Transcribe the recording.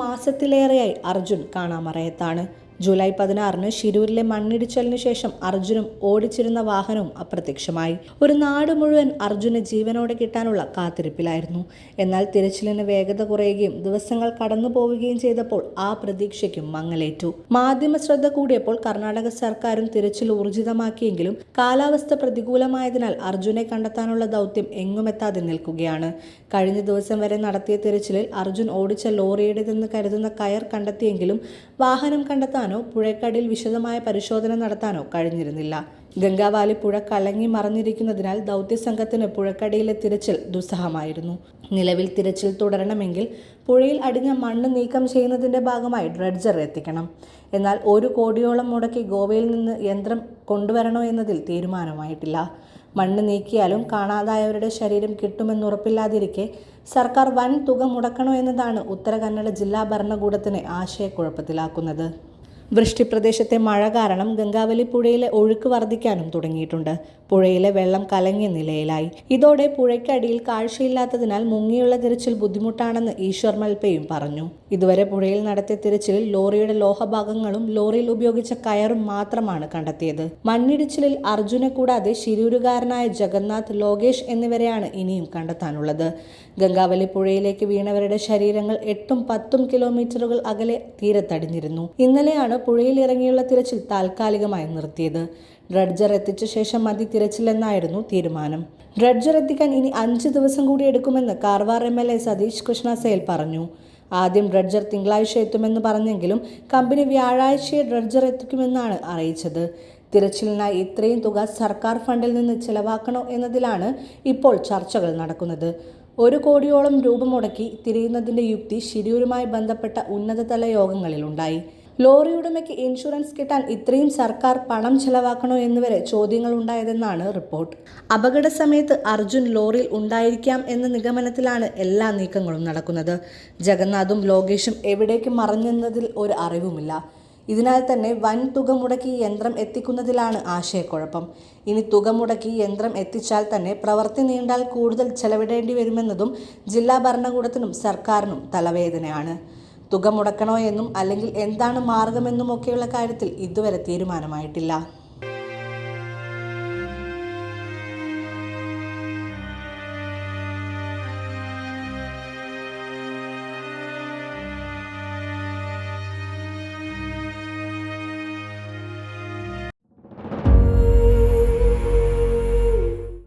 മാസത്തിലേറെയായി Arjun കാണാമറയത്താണ്. July പതിനാറിന് ശിരൂരിലെ മണ്ണിടിച്ചലിന് ശേഷം അർജുനും ഓടിച്ചിരുന്ന വാഹനവും അപ്രത്യക്ഷമായി. ഒരു നാട് മുഴുവൻ അർജുന് ജീവനോടെ കിട്ടാനുള്ള കാത്തിരിപ്പിലായിരുന്നു. എന്നാൽ തിരച്ചിലിന് വേഗത കുറയുകയും ദിവസങ്ങൾ കടന്നു പോവുകയും ചെയ്തപ്പോൾ ആ പ്രതീക്ഷയ്ക്കും മങ്ങലേറ്റു. മാധ്യമ ശ്രദ്ധ കൂടിയപ്പോൾ കർണാടക സർക്കാരും തിരച്ചിൽ ഊർജിതമാക്കിയെങ്കിലും കാലാവസ്ഥ പ്രതികൂലമായതിനാൽ അർജുനെ കണ്ടെത്താനുള്ള ദൗത്യം എങ്ങുമെത്താതെ നിൽക്കുകയാണ്. കഴിഞ്ഞ ദിവസം വരെ നടത്തിയ തിരച്ചിലിൽ അർജുൻ ഓടിച്ച ലോറിയുടേതെന്ന് കരുതുന്ന കയർ കണ്ടെത്തിയെങ്കിലും വാഹനം കണ്ടെത്താനോ പുഴക്കടിയിൽ വിശദമായ പരിശോധന നടത്താനോ കഴിഞ്ഞിരുന്നില്ല. ഗംഗാവാലി പുഴ കലങ്ങി മറഞ്ഞിരിക്കുന്നതിനാൽ ദൗത്യസംഘത്തിന് പുഴക്കടിയിലെ തിരച്ചിൽ ദുസ്സഹമായിരുന്നു. നിലവിൽ തിരച്ചിൽ തുടരണമെങ്കിൽ പുഴയിൽ അടിഞ്ഞ മണ്ണ് നീക്കം ചെയ്യുന്നതിന്റെ ഭാഗമായി ഡ്രഡ്ജർ എത്തിക്കണം. എന്നാൽ ഒരു കോടിയോളം മുടക്കി ഗോവയിൽ നിന്ന് യന്ത്രം കൊണ്ടുവരണോ എന്നതിൽ തീരുമാനമായിട്ടില്ല. മണ്ണ് നീക്കിയാലും കാണാതായവരുടെ ശരീരം കിട്ടുമെന്നുറപ്പില്ലാതിരിക്കെ സർക്കാർ വൻ തുക മുടക്കണോ എന്നതാണ് ഉത്തര കന്നഡ ജില്ലാ ഭരണകൂടത്തിനെ ആശയക്കുഴപ്പത്തിലാക്കുന്നത്. വൃഷ്ടിപ്രദേശത്തെ മഴ കാരണം ഗംഗാവലി പുഴയിലെ ഒഴുക്ക് വർദ്ധിക്കാനും തുടങ്ങിയിട്ടുണ്ട്. പുഴയിലെ വെള്ളം കലങ്ങിയ നിലയിലായി. ഇതോടെ പുഴയ്ക്കടിയിൽ കാഴ്ചയില്ലാത്തതിനാൽ മുങ്ങിയുള്ള തിരച്ചിൽ ബുദ്ധിമുട്ടാണെന്ന് ഈശ്വർ മൽപ്പയും പറഞ്ഞു. ഇതുവരെ പുഴയിൽ നടത്തിയ തിരച്ചിലിൽ ലോറിയുടെ ലോഹഭാഗങ്ങളും ലോറിയിൽ ഉപയോഗിച്ച കയറും മാത്രമാണ് കണ്ടെത്തിയത്. മണ്ണിടിച്ചിലിൽ അർജുനെ കൂടാതെ ശിരൂരുകാരനായ ജഗന്നാഥ് ലോകേഷ് എന്നിവരെയാണ് ഇനിയും കണ്ടെത്താനുള്ളത്. ഗംഗാവലി പുഴയിലേക്ക് വീണവരുടെ ശരീരങ്ങൾ എട്ടും പത്തും കിലോമീറ്ററുകൾ അകലെ തീരത്തടിഞ്ഞിരുന്നു. ഇന്നലെയാണ് പുഴയിൽ ഇറങ്ങിയുള്ള തിരച്ചിൽ താൽക്കാലികമായി നിർത്തിയത്. ഡ്രഡ്ജർ എത്തിച്ച ശേഷം മതി തിരച്ചിലെന്നായിരുന്നു തീരുമാനം. ഡ്രഡ്ജർ എത്തിക്കാൻ ഇനി അഞ്ച് ദിവസം കൂടി എടുക്കുമെന്ന് Karwar M L A Satish കൃഷ്ണസേൽ പറഞ്ഞു. ആദ്യം ഡ്രഡ്ജർ തിങ്കളാഴ്ച എത്തുമെന്ന് പറഞ്ഞെങ്കിലും കമ്പനി വ്യാഴാഴ്ചയെ ഡ്രഡ്ജർ എത്തിക്കുമെന്നാണ് അറിയിച്ചത്. തിരച്ചിലിനായി ഇത്രയും തുക സർക്കാർ ഫണ്ടിൽ നിന്ന് ചെലവാക്കണോ എന്നതിലാണ് ഇപ്പോൾ ചർച്ചകൾ നടക്കുന്നത്. ഒരു കോടിയോളം രൂപ മുടക്കി തിരയുന്നതിന്റെ യുക്തി ശിരൂരുമായി ബന്ധപ്പെട്ട ഉന്നതതല യോഗങ്ങളിലുണ്ടായി. ലോറി ഉടമയ്ക്ക് ഇൻഷുറൻസ് കിട്ടാൻ ഇത്രയും സർക്കാർ പണം ചെലവാക്കണോ എന്നുവരെ ചോദ്യങ്ങൾ ഉണ്ടായതെന്നാണ് റിപ്പോർട്ട്. അപകട സമയത്ത് അർജുൻ ലോറിയിൽ ഉണ്ടായിരിക്കാം എന്ന നിഗമനത്തിലാണ് എല്ലാ നീക്കങ്ങളും നടക്കുന്നത്. ജഗന്നാഥും ലോകേഷും എവിടേക്ക് മറഞ്ഞെന്നതിൽ ഒരു അറിവുമില്ല. ഇതിനാൽ തന്നെ വൻ തുക മുടക്കി യന്ത്രം എത്തിക്കുന്നതിലാണ് ആശയക്കുഴപ്പം. ഇനി തുക മുടക്കി യന്ത്രം എത്തിച്ചാൽ തന്നെ പ്രവൃത്തി നീണ്ടാൽ കൂടുതൽ ചെലവിടേണ്ടി വരുമെന്നതും ജില്ലാ ഭരണകൂടത്തിനും സർക്കാരിനും തലവേദനയാണ്. തുക മുടക്കണോ എന്നും അല്ലെങ്കിൽ എന്താണ് മാർഗമെന്നുമൊക്കെയുള്ള കാര്യത്തിൽ ഇതുവരെ തീരുമാനമായിട്ടില്ല.